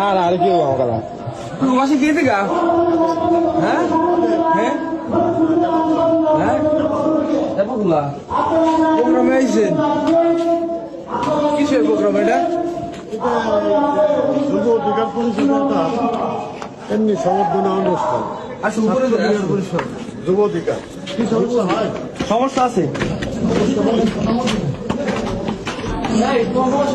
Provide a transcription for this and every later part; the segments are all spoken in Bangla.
না না আর কেউ আমার কথা। প্রবাসী কে থেকে? হ্যাঁ? হ্যাঁ? হ্যাঁ? প্রোগ্রামে আইছেন? কিসের প্রোগ্রাম এটা? যুব অধিকার পরিষদের কাজ এমনি সংবর্ধনা অনুষ্ঠান। আসুন উপরে আসুন, যুব অধিকার। কি সমস্যা হয়? সমস্যা আছে? এই, তোমার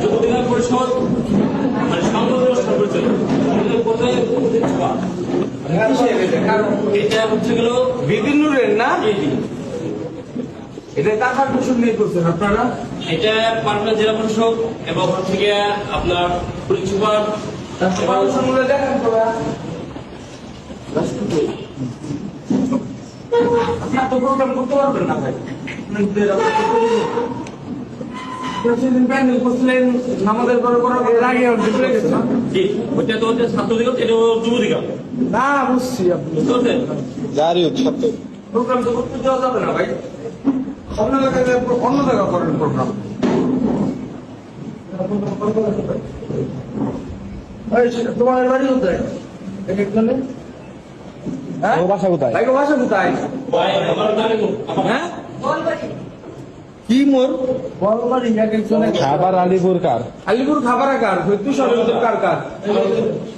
যুবদিনের পরিষদ মানে অনুষ্ঠান পরিচয় কোথায় এটা? হচ্ছে গেল বিভিন্ন না এটা টাকার কুসুম নিয়ে করছেন আপনারা? এটা পাটনা জেলা পরিষদ এবং হচ্ছে গিয়ে আপনার পুলিশ সুপার দেখেন তো আপনার তো প্রোগ্রাম করতে পারবেন না। ভাই প্যান্ডেল করছিলেন করার পরে চলে গেছে না? জি ওইটা তো হচ্ছে ছাত্রদিগত এটা যুবদিগত না বুঝছি আপনি। বুঝতে পারছেন? প্রোগ্রাম তো করতে যাওয়া যাবে না ভাই। অন্য জায়গায় অন্য জায়গা করেন প্রোগ্রাম তোমার বাড়ি কোথায়? এক একজনে হ্যাঁ? বাসা কোথায়? বাসা কোথায়? হ্যাঁ? কি মোর? খাবার আলিপুর কার? আলিপুর খাবারাকার সত্যি সরকার কার কার?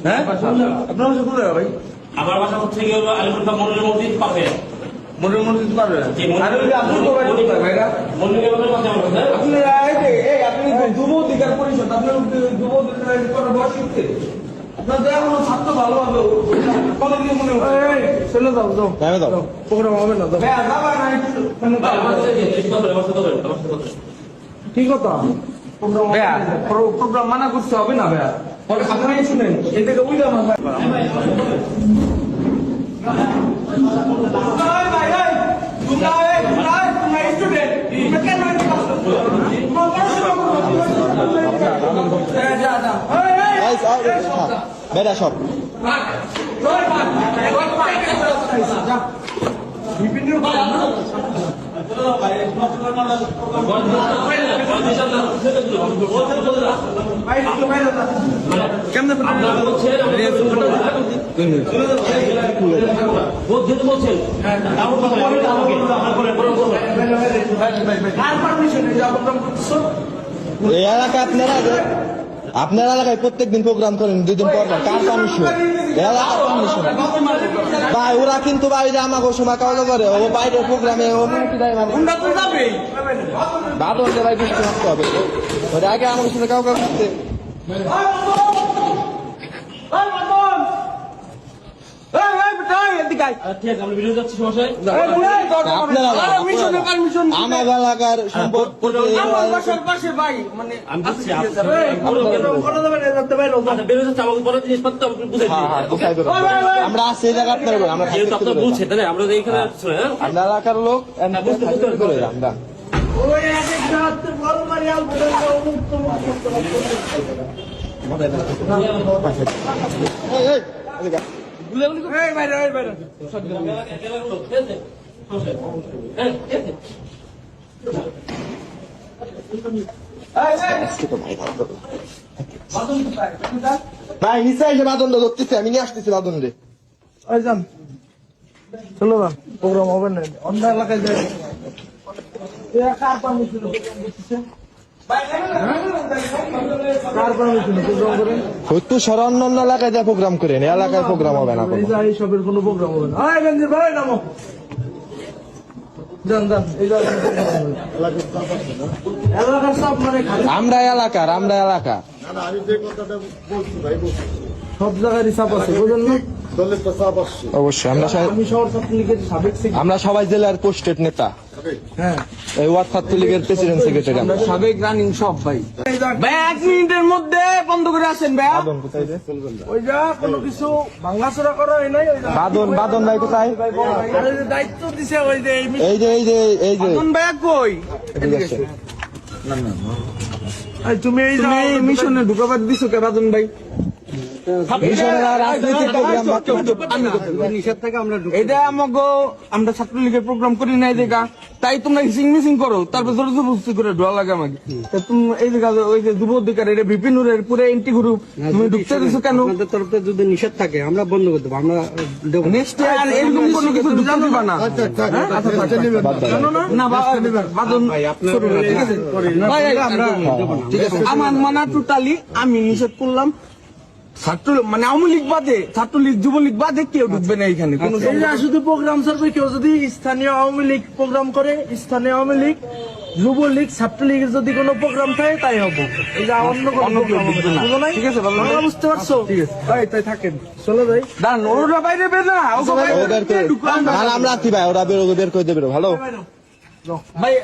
হ্যাঁ? আপনার বাসা কোথায় ভাই? আমার বাসা হচ্ছে গিয়ে আলিপুর মসজিদ পাশে। মনে মনে দিতে পারবে? মনে- আর ওই যে আপনি ভাইরা। মন্ডলের পাশে আমার বাসা আপনি আপনি যুব অধিকার পরিষদ আপনার যুব অধিকার করার বয়স হচ্ছে। আপনার তো এখনও ছাত্র ভালো হবে কত মনে হয় না হ্যাঁ না কথা। ঠিক প্রোগ্রাম মানা করতে হবে না ভাইয়া। পরে আপনারাই শুনেন এই থেকে বুঝলাম না ভাই এই ভাই, এই, তোমরা, এই, তোমরা, এই, তোমরা student, তোমরা কেন এরকম করছ? তোমরা পড়াশোনা করো। এই, যা, যা। এই, এই, এই, এই, এই, সব যা। বেড়া সব ভাগ, জয় ভাগ, জয় ভাগ, যা। বিভিন্ন ভাগ, না? ভাই, একটু বাইরে যা। কেমনে আপনারা বলছেন, বোধ যেহেতু বলছেন, তারপর কথা বলেন, আমাকে, আমার পরে, পরে বলবেন। কার পারমিশন এই করতেছো এই এলাকা আপনারা আপনার এলাকায় প্রত্যেকদিন প্রোগ্রাম করেন দুদিন পর পর। কার পারমিশন ভাই ওরা কিন্তু বাইরে আমাকে সময় কাজ করে। ও বাইরে প্রোগ্রামে ও বাদল যে ভাই বৃষ্টি থাকতে হবে। ওরা আগে আমাকে সাথে কাউকে করতে আচ্ছা, ঠিক আছে, আমরা ভিডিও যাচ্ছি, সমস্যা আমার এলাকার সম্পদ আমি বুঝছি, আচ্ছা, বেরোয় যাচ্ছে, আমাকে বড় জিনিসপত্র আমাকে বুঝাই হ্যাঁ হ্যাঁ দিন। কোথায় করব? আমরা আছি এই জায়গা আপনার আমরা আপনারা আমরা হ্যাঁ? আমরা এলাকার লোক এমনি আমরা এই, এই। হ্যাঁ, ঠিক আছে। ভাই নিচে এসে বাদন ধরতেছে আমি নিয়ে আসতেছি বাদন রে চলো না প্রোগ্রাম হবে না। অন্য এলাকায় যাই। কার পারমিশন? কার পারমিশন প্রোগ্রাম করেন হয়তো সরা অন্য অন্য এলাকায় যা প্রোগ্রাম করেন এলাকায় প্রোগ্রাম হবে না কোনো। এই যে এইসবের কোনো প্রোগ্রাম হবে না। আয় বেঞ্জির ভাই নামো। যান যান এই যান এলাকার সব মানে আমরা এলাকার আমরা এলাকা না না আমি যে কথাটা বলছি ভাই বলছি। সব জায়গায় চাপ আছে বুঝলেন না? অবশ্যই আমরা আমরা সবাই জেলার পোস্টেড নেতা। হ্যাঁ এই ওয়ার্ড ছাত্রলীগের প্রেসিডেন্ট সেক্রেটারি আমরা। সাবেক রানিং সব ভাই। ভাই এক মিনিটের মধ্যে বন্ধ করে আসেন ভাই। বাদন কোথায় যে ওই যা কোনো কিছু ভাঙাচোরা করা হয় নাই বাদন বাদন ভাই কোথায়? আর ওই যে দায়িত্ব দিছে ওই যে এই যে এই যে এই যে। বাদন ভাই কই? তুমি এই মিশনে ঢুকাবার দিছো কে বাদন ভাই? এটা আমাকে আমরা ছাত্রলীগের প্রোগ্রাম করি নাই দেখা। তাই তোমরা হিসিং মিসিং করো তারপর জোর জবরদস্তি করে ঢোয়া লাগে আমাকে। তুমি এই জায়গা ওই যে যুব অধিকার এটা বিপিনুরের পুরো এন্টি গ্রুপ তুমি ঢুকতে দিছো কেন? আপনাদের তরফে যদি নিষেধ থাকে আমরা বন্ধ করে দেবো আমরা নেক্সট আর এরকম কোনো কিছু ঢুকতে দিবা না? আচ্ছা, না? বাদন ঠিক আছে। আমার মানা টোটালি আমি নিষেধ করলাম। ছাত্র মানে আওয়ামী লীগ বাদে ছাত্রলীগ যুবলীগ বাদে কেউ ঢুকবে না এখানে কোনো শুধু প্রোগ্রাম চলবে কেউ যদি স্থানীয় আওয়ামী লীগ প্রোগ্রাম করে স্থানীয় আওয়ামী লীগ যুবলীগ ছাত্রলীগের যদি কোনো প্রোগ্রাম থাকে তাই হবে। এই অন্য কোনো কেউ ঢুকবে না। না। বুঝো নাই? ঠিক আছে, ভালো বুঝতে পারছ? ঠিক আছে। তাই তাই থাকেন। চলে ওরা বাইরে বের না আমরা আছি ভাই ওরা বের বের করে দেবে ভালো? ভাই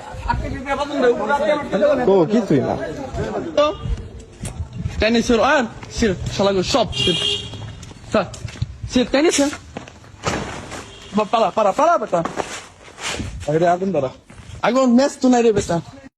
কিছুই না। টেনিস এর আর সির শালাগো সব সির Sir, Sir, টেনিস বা পালা Para, পালা বেটা beta. আগুন ধরা আগুন ম্যাচ তো নাই রে বেটা